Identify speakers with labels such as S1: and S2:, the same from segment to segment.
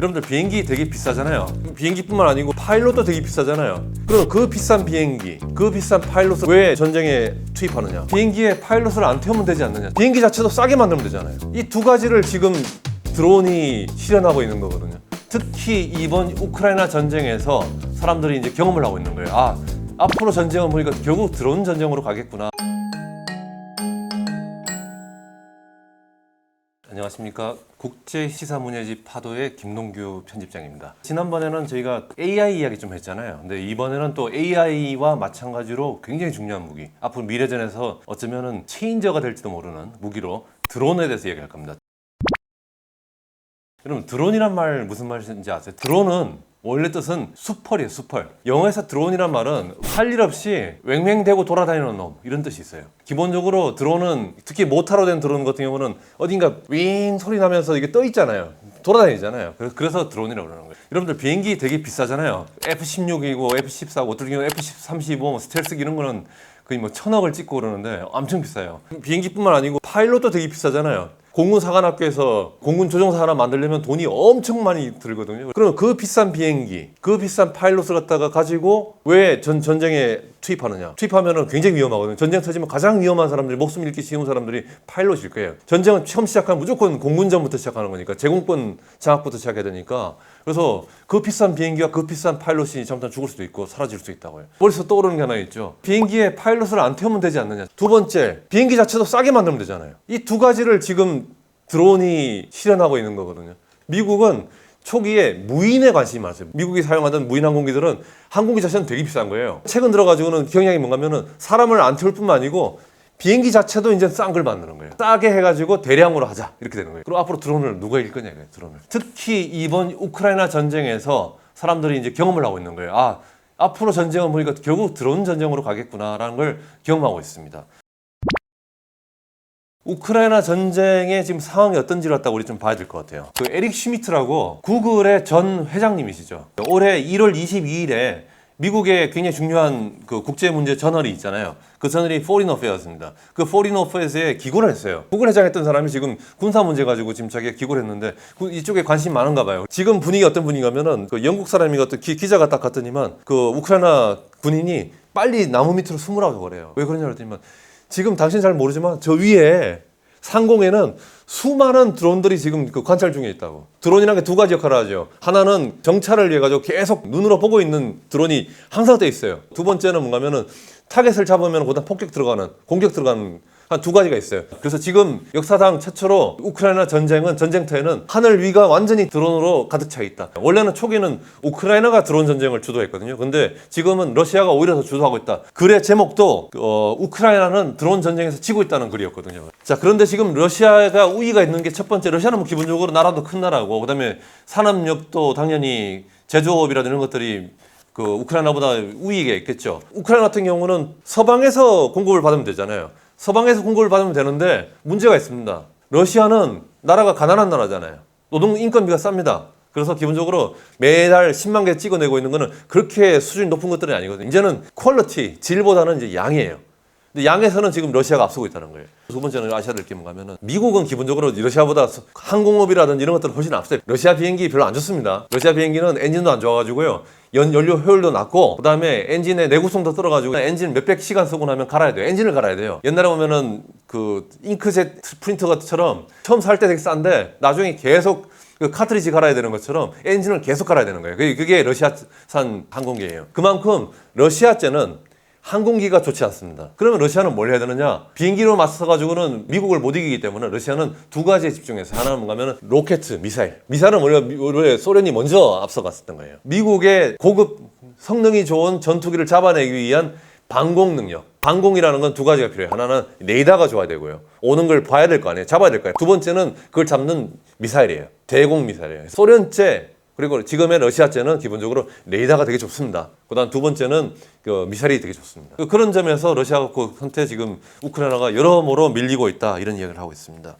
S1: 여러분들 비행기 되게 비싸잖아요. 비행기뿐만 아니고 파일럿도 되게 비싸잖아요. 그럼 그 비싼 비행기, 그 비싼 파일럿을 왜 전쟁에 투입하느냐? 비행기에 파일럿을 안 태우면 되지 않느냐? 비행기 자체도 싸게 만들면 되잖아요. 이 두 가지를 지금 드론이 실현하고 있는 거거든요. 특히 이번 우크라이나 전쟁에서 사람들이 이제 경험을 하고 있는 거예요. 아, 앞으로 전쟁은 보니까 결국 드론 전쟁으로 가겠구나. 안녕하십니까 국제 시사 문예집 파도의 김동규 편집장입니다. 지난번에는 저희가 AI 이야기 좀 했잖아요. 근데 이번에는 또 AI와 마찬가지로 굉장히 중요한 무기, 앞으로 미래전에서 어쩌면은 체인저가 될지도 모르는 무기로 드론에 대해서 얘기할 겁니다. 여러분 드론이란 말 무슨 말인지 아세요? 드론은 원래 뜻은 수펄이에요, 수펄. 영어에서 드론이란 말은 할 일 없이 왱왱대고 돌아다니는 놈 이런 뜻이 있어요. 기본적으로 드론은 특히 모타로 된 드론 같은 경우는 어딘가 윙 소리 나면서 이게 떠 있잖아요. 돌아다니잖아요. 그래서- 드론이라고 그러는 거예요. 여러분들 비행기 되게 비싸잖아요. F-16이고 F-14고 어떨 경우 F-35 뭐 스텔스 이런 거는 거의 뭐 천억을 찍고 그러는데 엄청 비싸요. 비행기뿐만 아니고 파일럿도 되게 비싸잖아요. 공군 사관학교에서 공군 조종사 하나 만들려면 돈이 엄청 많이 들거든요. 그럼 그 비싼 비행기, 그 비싼 파일럿을 갖다가 가지고 왜 전 전쟁에 투입하느냐? 투입하면은 굉장히 위험하거든요. 전쟁 터지면 가장 위험한 사람들이 목숨 잃기 쉬운 사람들이 파일럿일 거예요. 전쟁은 처음 시작하면 무조건 공군전부터 시작하는 거니까 제공권 장악부터 시작해야 되니까 그래서 그 비싼 비행기와 그 비싼 파일럿이 잠깐 죽을 수도 있고 사라질 수 있다고요. 머릿속 떠오르는 게 하나 있죠. 비행기에 파일럿을 안 태우면 되지 않느냐. 두 번째, 비행기 자체도 싸게 만들면 되잖아요. 이 두 가지를 지금 드론이 실현하고 있는 거거든요. 미국은 초기에 무인에 관심이 많았어요. 미국이 사용하던 무인 항공기들은 항공기 자체는 되게 비싼 거예요. 최근 들어가지고는 경향이 뭔가면은 사람을 안 태울 뿐만 아니고 비행기 자체도 이제 싼 걸 만드는 거예요. 싸게 해가지고 대량으로 하자 이렇게 되는 거예요. 그리고 앞으로 드론을 누가 이길 거냐 이거예요. 드론을. 특히 이번 우크라이나 전쟁에서 사람들이 이제 경험을 하고 있는 거예요. 아 앞으로 전쟁은 보니까 결국 드론 전쟁으로 가겠구나라는 걸 경험하고 있습니다. 우크라이나 전쟁의 지금 상황이 어떤지를 갖다 우리 좀 봐야 될 것 같아요. 그 에릭 슈미트라고 구글의 전 회장님이시죠. 올해 1월 22일에 미국의 굉장히 중요한 그 국제 문제 저널이 있잖아요. 그 저널이 Foreign Affairs입니다. 그 Foreign Affairs에 기고를 했어요. 구글 회장했던 사람이 지금 군사 문제 가지고 지금 자기가 기고를 했는데 그 이쪽에 관심 많은가 봐요. 지금 분위기 어떤 분위기냐면은 그 영국 사람이 어떤 기, 기자가 딱 갔더니만 그 우크라이나 군인이 빨리 나무 밑으로 숨으라고 그래요. 왜 그러냐 그랬더니만 지금 당신 잘 모르지만 저 위에 상공에는 수많은 드론들이 지금 그 관찰 중에 있다고. 드론이라는 게두 가지 역할을 하죠. 하나는 정찰을 위해 가지고 계속 눈으로 보고 있는 드론이 항상 돼 있어요. 두 번째는 뭔가면은 타겟을 잡으면 그다음 폭격 들어가는 공격 들어가는 한 두 가지가 있어요. 그래서 지금 역사상 최초로 우크라이나 전쟁은 전쟁터에는 하늘 위가 완전히 드론으로 가득 차 있다. 원래는 초기는 우크라이나가 드론 전쟁을 주도했거든요. 근데 지금은 러시아가 오히려 더 주도하고 있다. 글의 제목도 어, 우크라이나는 드론 전쟁에서 지고 있다는 글이었거든요. 자, 그런데 지금 러시아가 우위가 있는 게 첫 번째 러시아는 뭐 기본적으로 나라도 큰 나라고 그다음에 산업력도 당연히 제조업이라든 이런 것들이 그 우크라이나보다 우위가 있겠죠. 우크라이나 같은 경우는 서방에서 공급을 받으면 되잖아요. 서방에서 공급을 받으면 되는데 문제가 있습니다. 러시아는 나라가 가난한 나라잖아요. 노동 인건비가 쌉니다. 그래서 기본적으로 매달 10만 개 찍어내고 있는 거는 그렇게 수준이 높은 것들이 아니거든요. 이제는 퀄리티, 질보다는 이제 양이에요. 근데 양에서는 지금 러시아가 앞서고 있다는 거예요. 두 번째는 아시아 될게 뭔가면은 미국은 기본적으로 러시아보다 항공업이라든지 이런 것들은 훨씬 앞서요. 러시아 비행기 별로 안 좋습니다. 러시아 비행기는 엔진도 안 좋아가지고요. 연, 연료 효율도 낮고 그다음에 엔진의 내구성도 떨어가지고 엔진 몇백 시간 쓰고 나면 갈아야 돼요. 엔진을 갈아야 돼요. 옛날에 보면은 그 잉크젯 프린터처럼 처음 살 때 되게 싼데 나중에 계속 그 카트리지 갈아야 되는 것처럼 엔진을 계속 갈아야 되는 거예요. 그게 러시아산 항공기예요. 그만큼 러시아제는 항공기가 좋지 않습니다. 그러면 러시아는 뭘 해야 되느냐? 비행기로 맞서가지고는 미국을 못 이기기 때문에 러시아는 두 가지에 집중해서 하나는 뭔가면은 로켓, 미사일. 미사일은 원래, 미- 원래 소련이 먼저 앞서갔었던 거예요. 미국의 고급 성능이 좋은 전투기를 잡아내기 위한 방공 능력. 방공이라는 건 두 가지가 필요해요. 하나는 레이더가 좋아야 되고요. 오는 걸 봐야 될 거 아니에요. 잡아야 될 거예요. 두 번째는 그걸 잡는 미사일이에요. 대공 미사일이에요. 소련제 그리고 지금의 러시아제는 기본적으로 레이더가 되게 좋습니다. 그다음 두 번째는 그 미사일이 되게 좋습니다. 그- 그런 점에서 러시아가 그 현재 지금 우크라이나가 여러모로 밀리고 있다 이런 이야기를 하고 있습니다.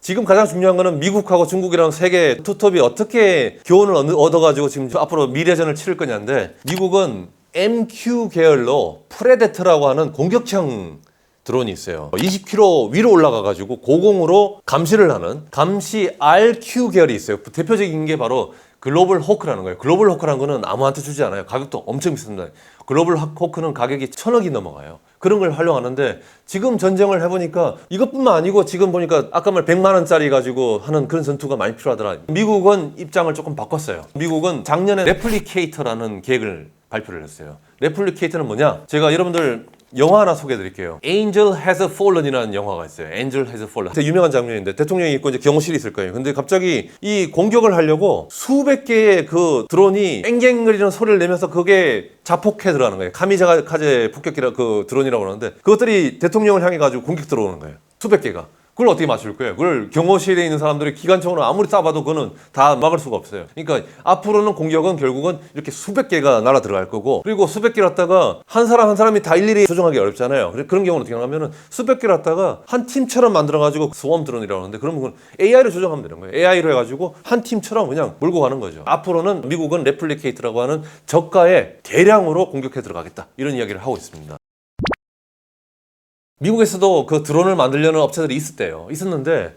S1: 지금 가장 중요한 거는 미국하고 중국이랑 세계 투톱이 어떻게 교훈을 얻- 얻어가지고 지금 앞으로 미래전을 치를 거냐인데 미국은 MQ 계열로 프레데터라고 하는 공격형 드론이 있어요. 20km 위로 올라가가지고 고공으로 감시를 하는 감시 RQ 계열이 있어요. 대표적인 게 바로 글로벌 호크라는 거예요. 글로벌 호크라는 거는 아무한테 주지 않아요. 가격도 엄청 비쌉니다. 글로벌 호크는 가격이 천억이 넘어가요. 그런 걸 활용하는데 지금 전쟁을 해보니까 이것뿐만 아니고 지금 보니까 아까 말 100만 원짜리 가지고 하는 그런 전투가 많이 필요하더라. 미국은 입장을 조금 바꿨어요. 미국은 작년에 레플리케이터라는 계획을 발표를 했어요. 레플리케이터는 뭐냐? 제가 여러분들 영화 하나 소개해 드릴게요. Angel Has Fallen이라는 영화가 있어요. Angel Has Fallen. 되게 유명한 장면인데 대통령이 있고 이제 경호실이 있을 거예요. 근데 갑자기 이 공격을 하려고 수백 개의 그 드론이 앵앵거리는 소리를 내면서 그게 자폭해 들어가는 거예요. 카미자카제 폭격기라 그 드론이라고 그러는데 그것들이 대통령을 향해 가지고 공격 들어오는 거예요. 수백 개가. 그걸 어떻게 맞출 거예요? 그걸 경호실에 있는 사람들이 기관총으로 아무리 쏴봐도 그거는 다 막을 수가 없어요. 그러니까 앞으로는 공격은 결국은 이렇게 수백 개가 날아 들어갈 거고 그리고 수백 개를 갖다가 한 사람 한 사람이 다 일일이 조정하기 어렵잖아요. 그런 경우는 어떻게 하냐면은 수백 개를 갖다가 한 팀처럼 만들어가지고 스웜 드론이라고 하는데 그러면 그건 AI로 조정하면 되는 거예요. AI로 해가지고 한 팀처럼 그냥 몰고 가는 거죠. 앞으로는 미국은 레플리케이트라고 하는 저가의 대량으로 공격해 들어가겠다. 이런 이야기를 하고 있습니다. 미국에서도 그 드론을 만들려는 업체들이 있었대요. 있었는데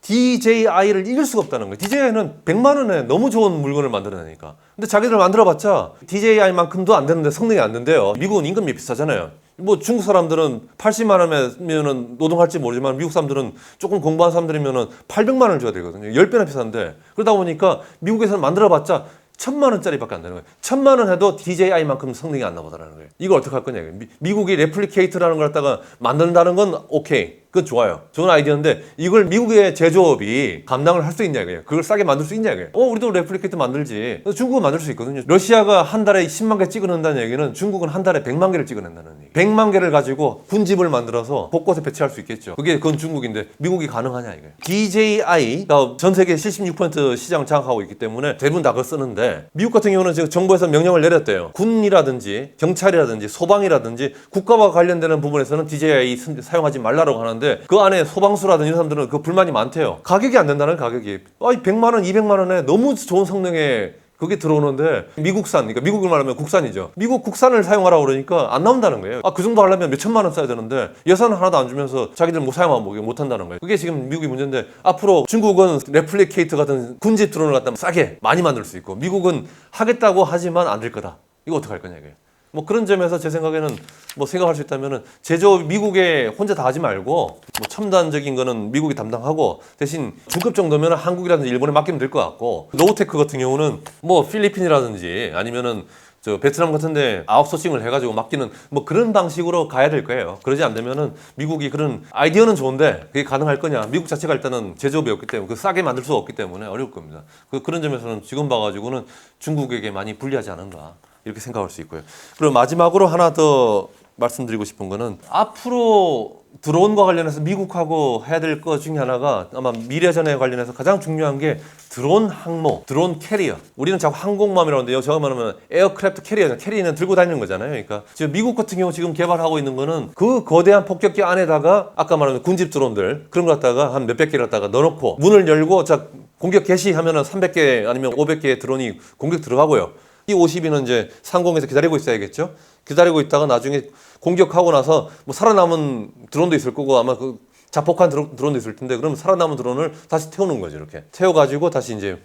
S1: DJI를 이길 수가 없다는 거예요. DJI는 100만 원에 너무 좋은 물건을 만들어내니까. 근데 자기들 만들어봤자 DJI만큼도 안 되는데 성능이 안 된대요. 미국은 임금이 비싸잖아요. 뭐 중국 사람들은 80만 원이면은 노동할지 모르지만 미국 사람들은 조금 공부한 사람들이면은 800만 원을 줘야 되거든요. 10배나 비싼데. 그러다 보니까 미국에서는 만들어봤자 천만 원짜리밖에 안 되는 거예요. 천만 원 해도 DJI만큼 성능이 안 나보다라는 거예요. 이걸 어떻게 할 거냐. 미, 미국이 레플리케이트라는 걸 갖다가 만든다는 건 오케이. 그건 좋아요. 좋은 아이디어인데 이걸 미국의 제조업이 감당을 할 수 있냐 이거예요. 그걸 싸게 만들 수 있냐 이거예요. 어, 우리도 레플리케이트 만들지. 중국은 만들 수 있거든요. 러시아가 한 달에 10만 개 찍어낸다는 얘기는 중국은 한 달에 100만 개를 찍어낸다는 얘기. 100만 개를 가지고 군집을 만들어서 곳곳에 배치할 수 있겠죠. 그게 그건 중국인데 미국이 가능하냐 이거예요. DJI가 전 세계 76% 시장을 장악하고 있기 때문에 대부분 다 그걸 쓰는데 미국 같은 경우는 지금 정부에서 명령을 내렸대요. 군이라든지 경찰이라든지 소방이라든지 국가와 관련되는 부분에서는 DJI 쓴- 사용하지 말라고 하는 데 그 안에 소방수라든지 이런 사람들은 그 불만이 많대요. 가격이 안 된다는 가격이. 아니 100만 원, 200만 원에 너무 좋은 성능의 그게 들어오는데 미국산, 그러니까 미국을 말하면 국산이죠. 미국 국산을 사용하라고 그러니까 안 나온다는 거예요. 아 그 정도 하려면 몇 천만 원 써야 되는데 예산 하나도 안 주면서 자기들 뭐 사용하면 뭐못 한다는 거예요. 그게 지금 미국의 문제인데 앞으로 중국은 레플리케이트 같은 군집 드론을 갖다 싸게 많이 만들 수 있고 미국은 하겠다고 하지만 안 될 거다. 이거 어떻게 할 거냐 이게. 뭐 그런 점에서 제 생각에는 뭐 생각할 수 있다면은 제조업 미국에 혼자 다 하지 말고 뭐 첨단적인 거는 미국이 담당하고 대신 중급 정도면 한국이라든지 일본에 맡기면 될 것 같고 노우테크 같은 경우는 뭐 필리핀이라든지 아니면은 저 베트남 같은데 아웃소싱을 해가지고 맡기는 뭐 그런 방식으로 가야 될 거예요. 그러지 않으면은 미국이 그런 아이디어는 좋은데 그게 가능할 거냐? 미국 자체가 일단은 제조업이 없기 때문에 그 싸게 만들 수가 없기 때문에 어려울 겁니다. 그 그런 점에서는 지금 봐가지고는 중국에게 많이 불리하지 않은가 이렇게 생각할 수 있고요. 그리고 마지막으로 하나 더 말씀드리고 싶은 거는 앞으로 드론과 관련해서 미국하고 해야 될 것 중에 하나가 아마 미래전에 관련해서 가장 중요한 게 드론 항모, 드론 캐리어. 우리는 자꾸 항공모함이라고 하는데 저거 말하면 에어크래프트 캐리어, 캐리는 들고 다니는 거잖아요. 그러니까 지금 미국 같은 경우 지금 개발하고 있는 거는 그 거대한 폭격기 안에다가 아까 말한 군집 드론들 그런 거 갖다가 한 몇백 개를 갖다가 넣어놓고 문을 열고 자 공격 개시하면은 300개 아니면 500개의 드론이 공격 들어가고요. 이 50이는 이제 상공에서 기다리고 있어야겠죠. 기다리고 있다가 나중에 공격하고 나서 뭐 살아남은 드론도 있을 거고 아마 그 자폭한 드론, 드론도 있을 텐데 그러면 살아남은 드론을 다시 태우는 거죠 이렇게 태워가지고 다시 이제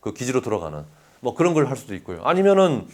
S1: 그 기지로 돌아가는 뭐 그런 걸 할 수도 있고요. 아니면은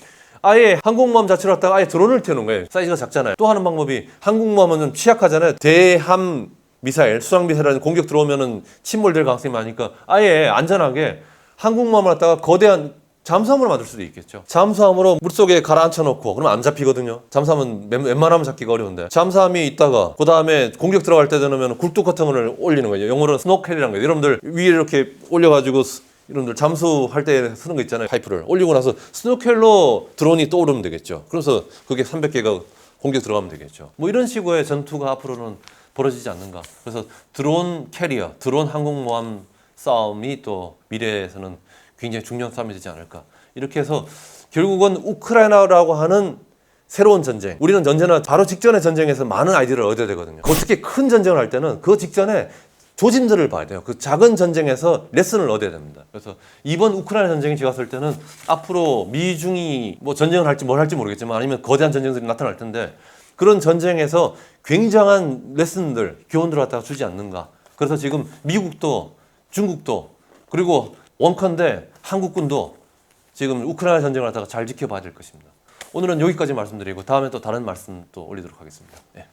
S1: 아예 항공모함 자체를 갖다가 아예 드론을 태우는 거예요. 사이즈가 작잖아요. 또 하는 방법이 항공모함은 좀 취약하잖아요. 대함 미사일, 수상 미사일이라는 공격 들어오면은 침몰될 가능성이 많으니까 아예 안전하게 항공모함을 갖다가 거대한 잠수함으로 만들 수도 있겠죠. 잠수함으로 물속에 가라앉혀 놓고 그러면 안 잡히거든요. 잠수함은 웬- 웬만하면 잡기가 어려운데 잠수함이 있다가 그 다음에 공격 들어갈 때 되면 굴뚝 같은 거를 올리는 거예요. 영어로는 스노켈이라는 거예요. 여러분들 위에 이렇게 올려가지고 스- 여러분들 잠수할 때 쓰는 거 있잖아요. 파이프를 올리고 나서 스노켈로 드론이 떠오르면 되겠죠. 그래서 그게 300개가 공격 들어가면 되겠죠. 뭐 이런 식의 전투가 앞으로는 벌어지지 않는가. 그래서 드론 캐리어, 드론 항공모함 싸움이 또 미래에서는 굉장히 중요한 싸움이 되지 않을까. 이렇게 해서 결국은 우크라이나라고 하는 새로운 전쟁. 우리는 언제나 바로 직전의 전쟁에서 많은 아이디어를 얻어야 되거든요. 어떻게 큰 전쟁을 할 때는 그 직전에 조짐들을 봐야 돼요. 그 작은 전쟁에서 레슨을 얻어야 됩니다. 그래서 이번 우크라이나 전쟁이 제가 봤을 때는 앞으로 미중이 뭐 전쟁을 할지 뭘 할지 모르겠지만 아니면 거대한 전쟁들이 나타날 텐데 그런 전쟁에서 굉장한 레슨들, 교훈들을 갖다가 주지 않는가. 그래서 지금 미국도 중국도 그리고 원컨대 한국군도 지금 우크라이나 전쟁을 갖다가 잘 지켜봐야 될 것입니다. 오늘은 여기까지 말씀드리고 다음에 또 다른 말씀 또 올리도록 하겠습니다. 예.